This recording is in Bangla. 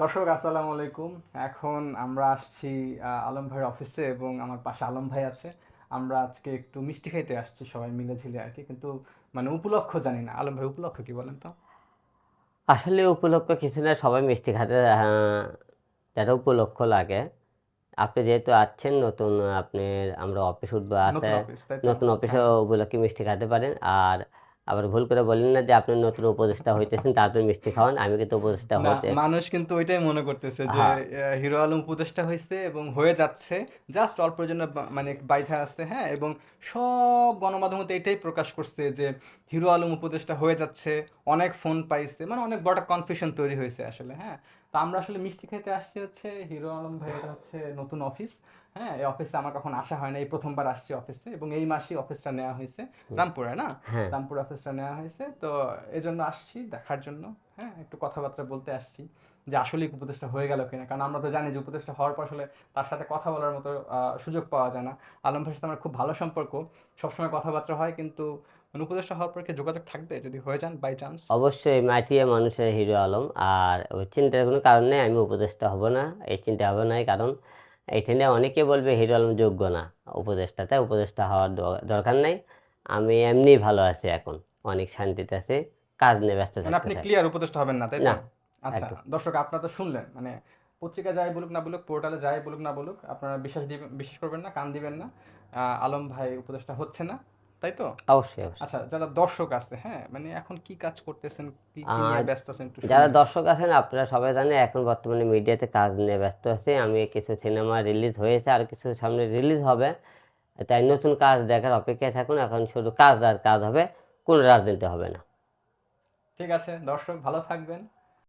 দর্শক আসসালামু আলাইকুম। এখন আমরা আসছি আলম ভাইয়ের অফিসে এবং আমার পাশে আলম ভাই আছে। আমরা আজকে একটু মিষ্টি খাইতে আসছি সবাই মিলে ঝিলে আর কি। কিন্তু মানে উপলক্ষ জানি না। আলম ভাই উপলক্ষ কি বলেন তো? আসলে উপলক্ষ কিছু না সবাই মিষ্টি খাতে আহ, যারা উপলক্ষ লাগে। আপনি যেহেতু আছেন নতুন আপনি আমরা অফিস উঠবো আছে। নতুন অফিসে উপলক্ষে মিষ্টি খেতে পারেন। আর আবার ভুল করে বলেন না যে আপনি নতুন উপদেষ্টা হইতেছেন তারপরে মিষ্টি খাওয়ান আমি কিন্তু উপদেষ্টা হতে মানুষ কিন্তু ওইটাই মনে করতেছে যে হ্যাঁ। হিরো আলম উপদেষ্টা হয়েছে এবং হয়ে যাচ্ছে জাস্ট অল্পের জন্য মানে বাইথা আছে হ্যাঁ এবং সব গণমাধ্যমতে এটাই প্রকাশ করছে যে হিরো আলম উপদেষ্টা হয়ে যাচ্ছে অনেক ফোন পাইছে মানে অনেক বড় কনফিউশন তৈরি হয়েছে আসলে হ্যাঁ তো আমরা আসলে মিষ্টি খেতে আসছি হচ্ছে হিরো আলম ভাইয়ের হচ্ছে নতুন অফিস হ্যাঁ? এই অফিসে আমার কখন আসা হয় না এই প্রথমবার আসছি অফিসে এবং এই মাসেই অফিসটা নেওয়া হয়েছে রামপুরে না? হ্যাঁ। রামপুর অফিসটা নেওয়া হয়েছে তো এই জন্য আসছি দেখার জন্য হ্যাঁ? একটু কথাবার্তা বলতে আসছি যে আসলে উপদেষ্টা হয়ে গেল কিনা কারণ আমরা তো জানি যে উপদেষ্টা হওয়ার পর আসলে তার সাথে কথা বলার মতো আহ, সুযোগ পাওয়া যায় না। আলম ভাইয়ের সাথে আমার খুব ভালো সম্পর্ক সবসময় কথাবার্তা হয় কিন্তু মানে হওয়ার পর কি যোগাযোগ থাকবে যদি হয়ে যান বাই চান্স অবশ্যই মাটিয়া মানুষের হিরো আলম। আর ওই চিন্তার কোনো কারণ নেই আমি উপদেষ্টা হব না এই চিন্তা হবে না কারণ এখানে অনেকে বলবে হিরো আলম যোগ্য না। উপদেষ্টাতে উপদেষ্টা হওয়ার দরকার নেই। আমি এমনি ভালো আছি এখন অনেক শান্তিতে আছি কাজ নিয়ে ব্যস্ত মানে আপনি ক্লিয়ার উপদেশটা হবেন না তাই না, আচ্ছা দর্শক আপনারা তো শুনলেন মানে পত্রিকা যাই বলুক না বলুক পোর্টালে যাই বলুক না বলুক আপনারা বিশ্বাস দিবেন বিশ্বাস করবেন না কান দিবেন না। আলম ভাই উপদেষ্টা হচ্ছে না। তাই তো? অবশ্যই আচ্ছা যারা দর্শক আছে হ্যাঁ মানে এখন কি কাজ করতেছেন কি কি নিয়ে ব্যস্ত আছেন একটু যারা দর্শক আছেন আপনারা সবাই জানেন এখন বর্তমানে মিডিয়াতে কাজ নিয়ে ব্যস্ত আছি। আমি কিছু সিনেমা রিলিজ হয়েছে আর কিছু সামনে রিলিজ হবে। তাই নতুন কাজ দেখার অপেক্ষায় থাকুন এখন শুধু কাজ আর কাজ হবে কোনো রাজনীতি হবে না। ঠিক আছে দর্শক ভালো থাকবেন।